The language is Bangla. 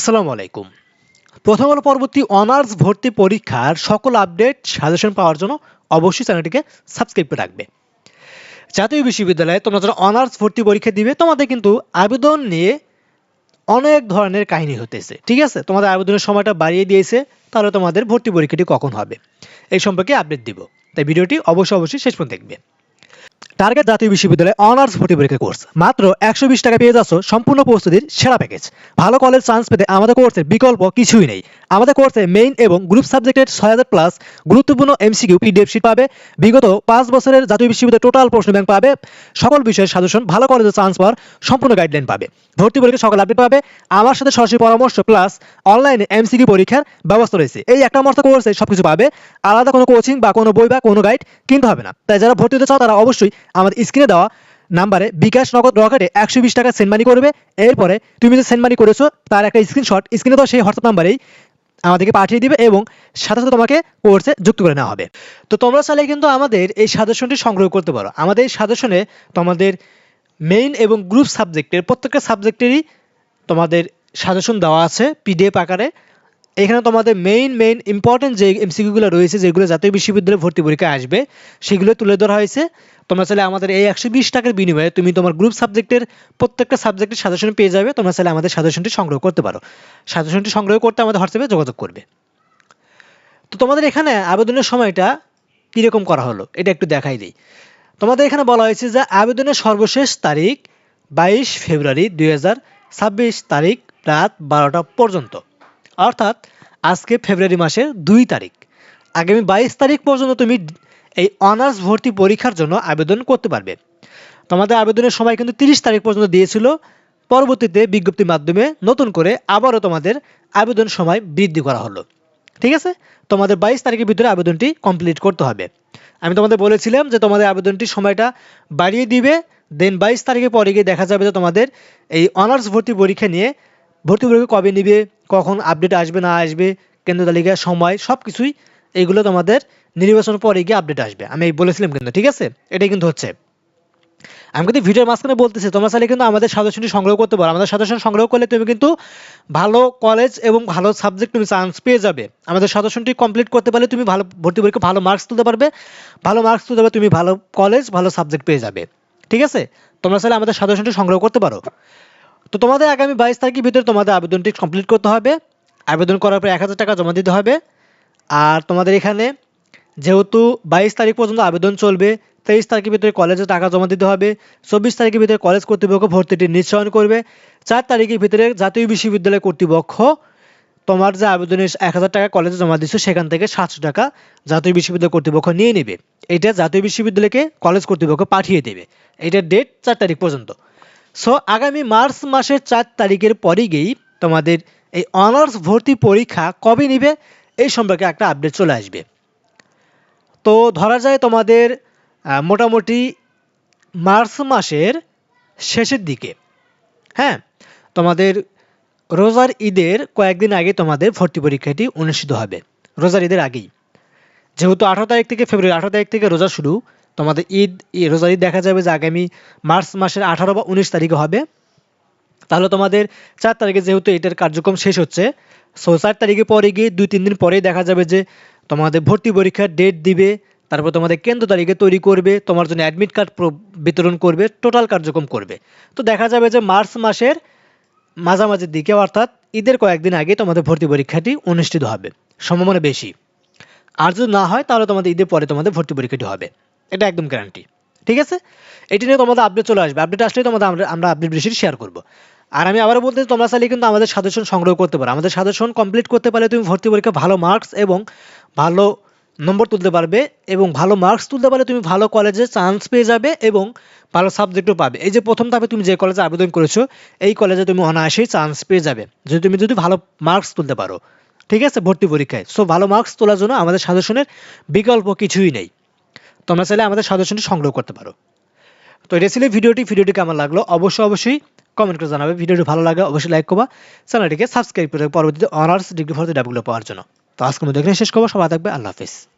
আসসালামু আলাইকুম। প্রথম হলো পরবর্তী অনার্স ভর্তি পরীক্ষার সকল আপডেট, সাজেশন পাওয়ার জন্য অবশ্যই চ্যানেলটিকে সাবস্ক্রাইব করে রাখবে। জাতীয় বিশ্ববিদ্যালয়ে তোমরা যারা অনার্স ভর্তি পরীক্ষা দিবে, তোমাদের কিন্তু আবেদন নিয়ে অনেক ধরনের কাহিনী হতেছে। ঠিক আছে? তোমাদের আবেদনের সময়টা বাড়িয়ে দিয়েছে, তাহলে তোমাদের ভর্তি পরীক্ষাটি কখন হবে? এই সম্পর্কে আপডেট দিব। তাই ভিডিওটি অবশ্যই অবশ্যই শেষ পর্যন্ত দেখবে। টার্গেট জাতীয় বিশ্ববিদ্যালয়ে অনার্স ভর্তি পরীক্ষা কোর্স মাত্র একশো বিশ টাকা পেয়ে যাচ্ছ সম্পূর্ণ প্রস্তুতির সেরা প্যাকেজ ভালো কলেজ চান্স পেতে আমাদের কোর্সের বিকল্প কিছুই নেই। আমাদের কোর্সে মেইন এবং গ্রুপ সাবজেক্টের ছয় হাজার প্লাস গুরুত্বপূর্ণ এমসিকিউ পিডিএফ শিট পাবে। বিগত পাঁচ বছরের জাতীয় বিশ্ববিদ্যালয় টোটাল প্রশ্ন ব্যাংক পাবে। সকল বিষয়ের সাজেশন ভালো কলেজে চান্স পাওয়ার সম্পূর্ণ গাইডলাইন পাবে। ভর্তি পরীক্ষা সকল আপডেট পাবে। আমার সাথে সরাসরি পরামর্শ প্লাস অনলাইনে এমসিকিউ পরীক্ষার ব্যবস্থা রয়েছে। এই একটা মতো কোর্সে সবকিছু পাবে। আলাদা কোনো কোচিং বা কোনো বই বা কোনো গাইড কিনতে হবে না। তাই যারা ভর্তি হতে চাও তারা অবশ্যই আমাদের স্ক্রিনে দেওয়া নাম্বারে বিকাশ নগদ রকেটে একশো বিশ টাকা সেন্ড মানি করবে। এরপরে তুমি যে সেন্ড মানি করেছ, তার একটা স্ক্রিনশট স্ক্রিনে তো সেই হোয়াটসঅ্যাপ নাম্বারেই আমাদেরকে পাঠিয়ে দিবে এবং সাথে সাথে তোমাকে কোর্সে যুক্ত করে নেওয়া হবে। তো তোমরা চাইলে কিন্তু আমাদের এই সাজেশনটি সংগ্রহ করতে পারো। আমাদের এই সাজেশনে তোমাদের মেইন এবং গ্রুপ সাবজেক্টের প্রত্যেকটা সাবজেক্টেরই তোমাদের সাজেশন দেওয়া আছে পিডিএফ আকারে। এখানে তোমাদের মেইন মেইন ইম্পর্টেন্ট যে এমসিকিউগুলো রয়েছে, যেগুলো জাতীয় বিশ্ববিদ্যালয়ে ভর্তি পরীক্ষায় আসবে, সেগুলো তুলে ধরা হয়েছে। তোমরা চাইলে আমাদের এই একশো বিশ টাকার বিনিময়ে তুমি তোমার গ্রুপ সাবজেক্টের প্রত্যেকটা সাবজেক্টের সাজেশন পেয়ে যাবে, তোমরা চাইলে আমাদের সাজেশনটি সংগ্রহ করতে পারো। সাজেশনটি সংগ্রহ করতে আমাদের হোয়াটসঅ্যাপে যোগাযোগ করবে। তো তোমাদের এখানে আবেদনের সময়টা কীরকম করা হলো, এটা একটু দেখাই দিই। তোমাদের এখানে বলা হয়েছে যে আবেদনের সর্বশেষ তারিখ বাইশ ফেব্রুয়ারি দু হাজার ছাব্বিশ তারিখ রাত বারোটা পর্যন্ত। অর্থাৎ আজকে ফেব্রুয়ারি মাসের দুই তারিখ। আগামী বাইশ তারিখ পর্যন্ত তুমি এই অনার্স ভর্তি পরীক্ষার জন্য আবেদন করতে পারবে। তোমাদের আবেদনের সময় কিন্তু তিরিশ তারিখ পর্যন্ত দিয়েছিল। পরবর্তীতে বিজ্ঞপ্তির মাধ্যমে নতুন করে আবারও তোমাদের আবেদন সময় বৃদ্ধি করা হলো। ঠিক আছে? তোমাদের বাইশ তারিখের ভিতরে আবেদনটি কমপ্লিট করতে হবে। আমি তোমাদের বলেছিলাম যে তোমাদের আবেদনটি সময়টা বাড়িয়ে দিবে। দেন বাইশ তারিখের পরে গিয়ে দেখা যাবে যে তোমাদের এই অনার্স ভর্তি পরীক্ষা নিয়ে ভর্তি পরীক্ষা কবে নিবে, কখন আপডেট আসবে, না আসবে, কেন্দ্র তালিকা, সময় সব কিছুই এইগুলো তোমাদের নির্বাচনের পরে গিয়ে আপডেট আসবে। আমি বলেছিলাম কিন্তু, ঠিক আছে? এটাই কিন্তু হচ্ছে। আমি কিন্তু ভিডিওর মাঝখানে বলতেছি, তোমরা চাইলে কিন্তু আমাদের সাজেশনটি সংগ্রহ করতে পারো। আমাদের সাজেশন সংগ্রহ করলে তুমি কিন্তু ভালো কলেজ এবং ভালো সাবজেক্ট তুমি চান্স পেয়ে যাবে। আমাদের সাজেশনটি কমপ্লিট করতে পারলে তুমি ভালো, ভর্তি পরীক্ষা ভালো মার্কস তুলতে পারবে। ভালো মার্কস তুলতে পারবে তুমি ভালো কলেজ ভালো সাবজেক্ট পেয়ে যাবে। ঠিক আছে? তোমরা চাইলে আমাদের সাজেশনটি সংগ্রহ করতে পারো। তো তোমাদের আগামী বাইশ তারিখের ভিতরে তোমাদের আবেদনটি কমপ্লিট করতে হবে। আবেদন করার পর এক হাজার টাকা জমা দিতে হবে। আর তোমাদের এখানে যেহেতু বাইশ তারিখ পর্যন্ত আবেদন চলবে, তেইশ তারিখের ভিতরে কলেজে টাকা জমা দিতে হবে, চব্বিশ তারিখের ভিতরে কলেজ কর্তৃপক্ষ ভর্তিটি নিশ্চয়ন করবে। চার তারিখের ভিতরে জাতীয় বিশ্ববিদ্যালয় কর্তৃপক্ষ তোমার যে আবেদনের এক হাজার টাকা কলেজে জমা দিচ্ছ, সেখান থেকে সাতশো টাকা জাতীয় বিশ্ববিদ্যালয় কর্তৃপক্ষ নিয়ে নেবে। এটা জাতীয় বিশ্ববিদ্যালয়কে কলেজ কর্তৃপক্ষ পাঠিয়ে দেবে। এটার ডেট চার তারিখ পর্যন্ত। সো আগামী মার্চ মাসের চার তারিখের পরে গিয়েই তোমাদের এই অনার্স ভর্তি পরীক্ষা কবে নিবে এই সম্পর্কে একটা আপডেট চলে আসবে। তো ধরা যায় তোমাদের মোটামুটি মার্চ মাসের শেষের দিকে। হ্যাঁ তোমাদের রোজার ঈদের কয়েকদিন আগে তোমাদের ভর্তি পরীক্ষাটি অনুষ্ঠিত হবে। রোজার ঈদের আগেই। যেহেতু আঠারো তারিখ থেকে ফেব্রুয়ারি আঠারো তারিখ থেকে রোজা শুরু তোমাদের ঈদ রোজার ঈদ দেখা যাবে যে আগামী মার্চ মাসের আঠারো বা উনিশ তারিখে হবে। তাহলে তোমাদের চার তারিখে যেহেতু এটার কার্যক্রম শেষ হচ্ছে সো চার তারিখে পরে গিয়ে দুই, তিন দিন পরেই দেখা যাবে যে তোমাদের ভর্তি পরীক্ষার ডেট দিবে, তারপর তোমাদের কেন্দ্র তারিখে তৈরি করবে, তোমার জন্য অ্যাডমিট কার্ড বিতরণ করবে টোটাল কার্যক্রম করবে। তো দেখা যাবে যে মার্চ মাসের মাঝামাঝির দিকে, অর্থাৎ ঈদের কয়েকদিন আগে তোমাদের ভর্তি পরীক্ষাটি অনুষ্ঠিত হবে, সম্ভাবনা বেশি। আর যদি না হয়, তাহলে তোমাদের ঈদের পরে তোমাদের ভর্তি পরীক্ষাটি হবে। এটা একদম গ্যারান্টি ঠিক আছে? এটি নিয়ে তোমাদের আপডেট চলে আসবে। আপডেট আসলেই তোমাদের আমরা আমরা আপডেট বেশি শেয়ার করব। আর আমি আবারও বলতে তোমরা চাইলে কিন্তু আমাদের সাজেশন সংগ্রহ করতে পারো। আমাদের সাজেশন কমপ্লিট করতে পারলে তুমি ভর্তি পরীক্ষা ভালো মার্কস এবং ভালো নম্বর তুলতে পারবে এবং ভালো মার্কস তুলতে পারলে তুমি ভালো কলেজে চান্স পেয়ে যাবে এবং ভালো সাবজেক্টও পাবে। এই যে প্রথম ধাপে তুমি যে কলেজে আবেদন করেছ, এই কলেজে তুমি অনায়াসেই চান্স পেয়ে যাবে। যদি তুমি, যদি ভালো মার্কস তুলতে পারো। ঠিক আছে? ভর্তি পরীক্ষায়। সো ভালো মার্কস তোলার জন্য আমাদের সাজেশনের বিকল্প কিছুই নেই। তোমরা চাইলে আমাদের সাজেশনটি সংগ্রহ করতে পারো। তো এটা ছিল ভিডিওটি। ভিডিওটি কেমন লাগল? অবশ্যই অবশ্যই কমেন্ট করে জানাবে। ভিডিওটি ভালো লাগে অবশ্যই লাইক করবা। চ্যানেলটিকে সাবস্ক্রাইব করে পরবর্তীতে অনার্স ডিগ্রি ভর্তি ডাবগুলো পাওয়ার জন্য। তো আজকে মধ্যে শেষ করব। সবাই থাকবে। আল্লাহ হাফিজ।